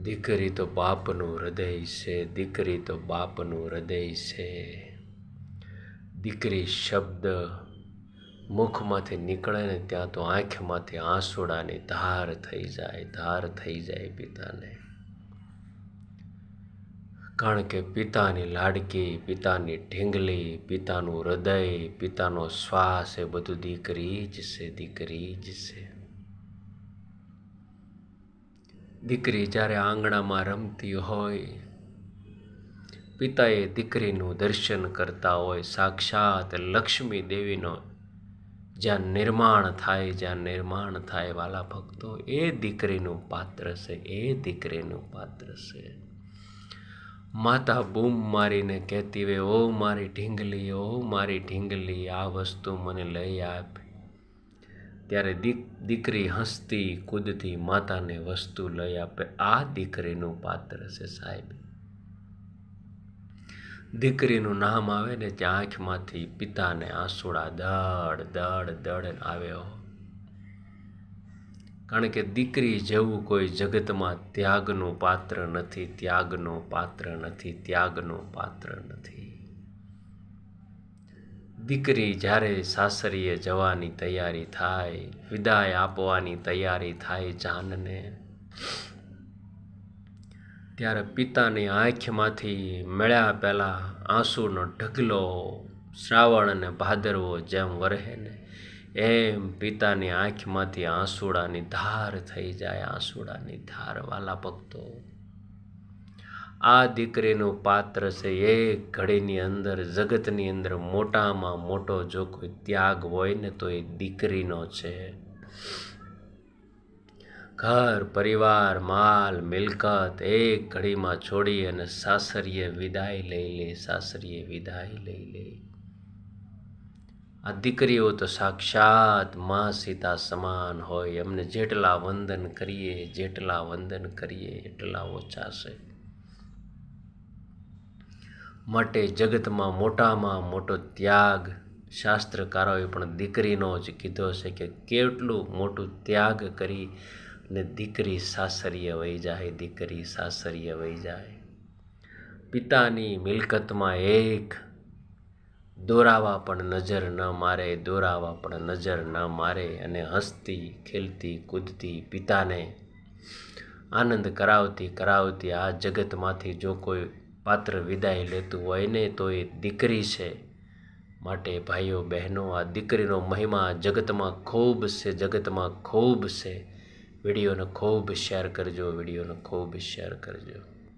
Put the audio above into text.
દીકરી તો બાપનું હૃદય છે, દીકરી તો બાપનું હૃદય છે. દીકરી શબ્દ મુખમાંથી નીકળે ને ત્યાં તો આંખમાંથી આંસુડાની ધાર થઈ જાય, ધાર થઈ જાય પિતાને. કારણ કે પિતાની લાડકી, પિતાની ઢીંગલી, પિતાનું હૃદય, પિતાનો શ્વાસ, એ બધું દીકરી જ છે, દીકરી જ છે. દીકરી જ્યારે આંગણામાં રમતી હોય, પિતાએ દીકરીનું દર્શન કરતા હોય, સાક્ષાત લક્ષ્મી દેવીનો જ્યાં નિર્માણ થાય, જ્યાં નિર્માણ થાય વાલા ભક્તો, એ દીકરીનું પાત્ર છે, એ દીકરીનું પાત્ર છે. માતા બૂમ મારીને કહેતી હોય, ઓ મારી ઢીંગલી, ઓ મારી ઢીંગલી, આ વસ્તુ મને લઈ આપ. ત્યારે દીક દીકરી હસતી, કૂદતી માતાને વસ્તુ લઈ આપે. આ દીકરીનું પાત્ર છે સાહેબ. દીકરીનું નામ આવે ને ત્યાં આંખમાંથી પિતાને આંસુડા દડ દડ દડ આવ્યો કારણ કે દીકરી જેવું કોઈ જગતમાં ત્યાગનું પાત્ર નથી, ત્યાગનું પાત્ર નથી, ત્યાગનું પાત્ર નથી. દીકરી જ્યારે સાસરીએ જવાની તૈયારી થાય, વિદાય આપવાની તૈયારી થાય જાનને, ત્યારે પિતાની આંખમાંથી મળ્યા પહેલાં આંસુનો ઢગલો શ્રાવણ અને ભાદરવો જેમ વરહે ને, એમ પિતાની આંખમાંથી આંસુડાની ધાર થઈ જાય, આંસુડાની ધાર વાલા ભક્તો. આ દીકરીનું પાત્ર છે એક ઘડીની અંદર, જગતની અંદર મોટામાં મોટો જો કોઈ ત્યાગ હોય ને તો એ દીકરીનો છે. ઘર, પરિવાર, માલ, મિલકત એક ઘડીમાં છોડી અને સાસરીએ વિદાય લઈ લે, સાસરીએ વિદાય લઈ લે. આ દીકરીઓ તો સાક્ષાત મા સીતા સમાન હોય. એમને જેટલા વંદન કરીએ, જેટલા વંદન કરીએ, એટલા ઓછા છે. માટે જગતમાં મોટામાં મોટો ત્યાગ. શાસ્ત્રકારોએ પણ દીકરીનો જ કીધો છે કે કેટલું મોટું ત્યાગ કરી ને દીકરી સાસરીએ વહી જાય, દીકરી સાસરીએ વહી જાય. પિતાની મિલકતમાં એક દોરાવા પણ નજર ન મારે, દોરાવા પણ નજર ન મારે અને હસતી, ખેલતી, કૂદતી પિતાને આનંદ કરાવતી કરાવતી આ જગતમાંથી જો કોઈ પાત્ર વિદાય લેતું હોય ને તો એ દીકરી છે માટે ભાઈઓ બહેનો, આ દીકરીનો મહિમા જગતમાં ખૂબ છે, જગતમાં ખૂબ છે. વિડીયોને ખૂબ શેર કરજો, વિડીયોને ખૂબ શેર કરજો.